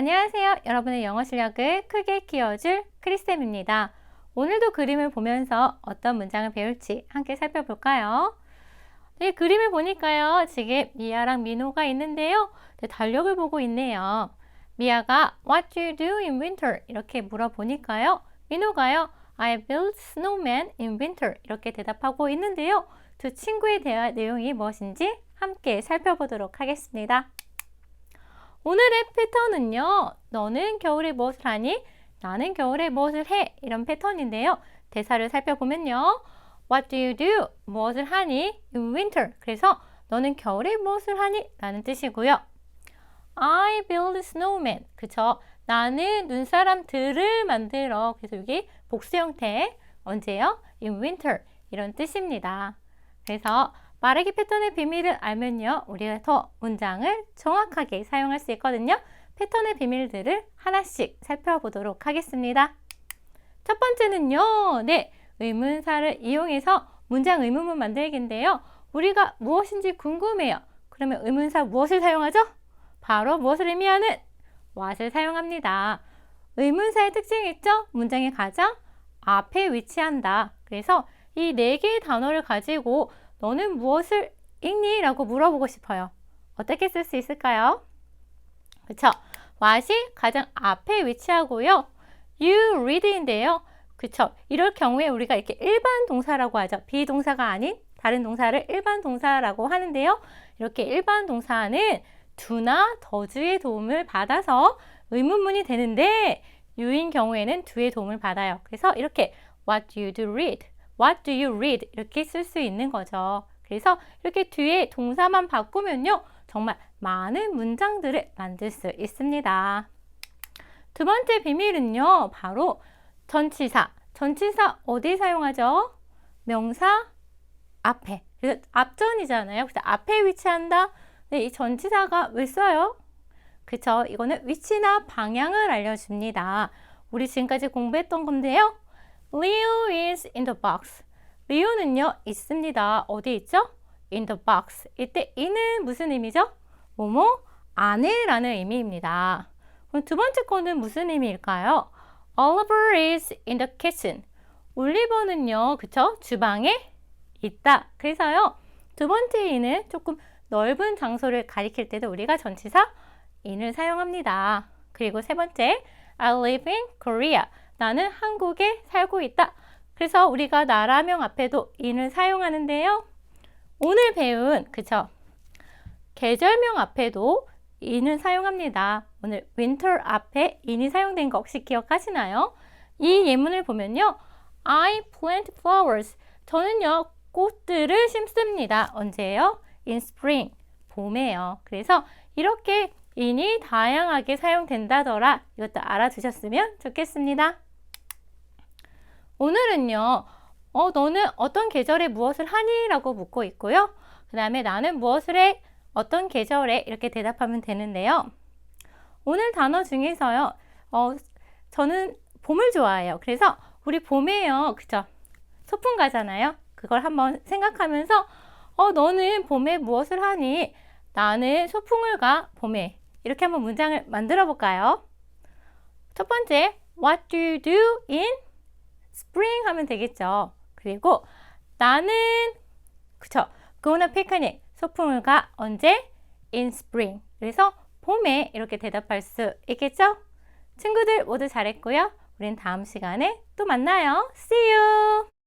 안녕하세요. 여러분의 영어 실력을 크게 키워줄 크리스템입니다. 오늘도 그림을 보면서 어떤 문장을 배울지 함께 살펴볼까요? 네, 그림을 보니까요. 지금 미아랑 민호가 있는데요. 네, 달력을 보고 있네요. 미아가 What do you do in winter? 이렇게 물어보니까요. 민호가요. I build snowman in winter 이렇게 대답하고 있는데요. 두 친구의 대화 내용이 무엇인지 함께 살펴보도록 하겠습니다. 오늘의 패턴은요. 너는 겨울에 무엇을 하니? 나는 겨울에 무엇을 해? 이런 패턴인데요. 대사를 살펴보면요. What do you do? 무엇을 하니? In winter. 그래서 너는 겨울에 무엇을 하니? 라는 뜻이고요. I build snowman. 그쵸? 나는 눈사람들을 만들어. 그래서 여기 복수 형태. 언제요? In winter. 이런 뜻입니다. 그래서 말하기 패턴의 비밀을 알면요. 우리가 더 문장을 정확하게 사용할 수 있거든요. 패턴의 비밀들을 하나씩 살펴보도록 하겠습니다. 첫 번째는요. 네, 의문사를 이용해서 문장 의문문 만들기인데요. 우리가 무엇인지 궁금해요. 그러면 의문사 무엇을 사용하죠? 바로 무엇을 의미하는 what을 사용합니다. 의문사의 특징이 있죠? 문장의 가장 앞에 위치한다. 그래서 이 네 개의 단어를 가지고 너는 무엇을 읽니? 라고 물어보고 싶어요. 어떻게 쓸 수 있을까요? 그쵸? what이 가장 앞에 위치하고요. you read인데요. 그쵸? 이럴 경우에 우리가 이렇게 일반 동사라고 하죠. 비동사가 아닌 다른 동사를 일반 동사라고 하는데요. 이렇게 일반 동사는 do나 does의 도움을 받아서 의문문이 되는데 you인 경우에는 do의 도움을 받아요. 그래서 이렇게 what do you do read? What do you read? 이렇게 쓸 수 있는 거죠. 그래서 이렇게 뒤에 동사만 바꾸면요. 정말 많은 문장들을 만들 수 있습니다. 두 번째 비밀은요. 바로 전치사. 전치사 어디 사용하죠? 명사 앞에. 앞전이잖아요. 그래서 앞에 위치한다. 네, 이 전치사가 왜 써요? 그쵸? 이거는 위치나 방향을 알려줍니다. 우리 지금까지 공부했던 건데요. Leo is in the box. 리오는요, 있습니다. 어디 있죠? in the box. 이때 in은 무슨 의미죠? 뭐뭐 안에라는 의미입니다. 그럼 두 번째 거는 무슨 의미일까요? Oliver is in the kitchen. 올리버는요, 그쵸? 주방에 있다. 그래서요, 두 번째 in은 조금 넓은 장소를 가리킬 때도 우리가 전치사 in을 사용합니다. 그리고 세 번째, I live in Korea. 나는 한국에 살고 있다. 그래서 우리가 나라명 앞에도 in을 사용하는데요. 오늘 배운 그쵸? 계절명 앞에도 in을 사용합니다. 오늘 winter 앞에 in이 사용된 거 혹시 기억하시나요? 이 예문을 보면요. I plant flowers. 저는요, 꽃들을 심습니다. 언제예요? in spring. 봄에요. 그래서 이렇게 in이 다양하게 사용된다더라. 이것도 알아두셨으면 좋겠습니다. 오늘은요, 어, 너는 어떤 계절에 무엇을 하니? 라고 묻고 있고요. 그 다음에 나는 무엇을 해? 어떤 계절에? 이렇게 대답하면 되는데요. 오늘 단어 중에서요, 어, 저는 봄을 좋아해요. 그래서 우리 봄에요. 그죠? 소풍 가잖아요. 그걸 한번 생각하면서, 어, 너는 봄에 무엇을 하니? 나는 소풍을 가, 봄에. 이렇게 한번 문장을 만들어 볼까요? 첫 번째, What do you do in spring 하면 되겠죠. 그리고 나는 그쵸. Gonna picnic. 소풍을 가 언제? In spring. 그래서 봄에 이렇게 대답할 수 있겠죠? 친구들 모두 잘했고요. 우린 다음 시간에 또 만나요. See you!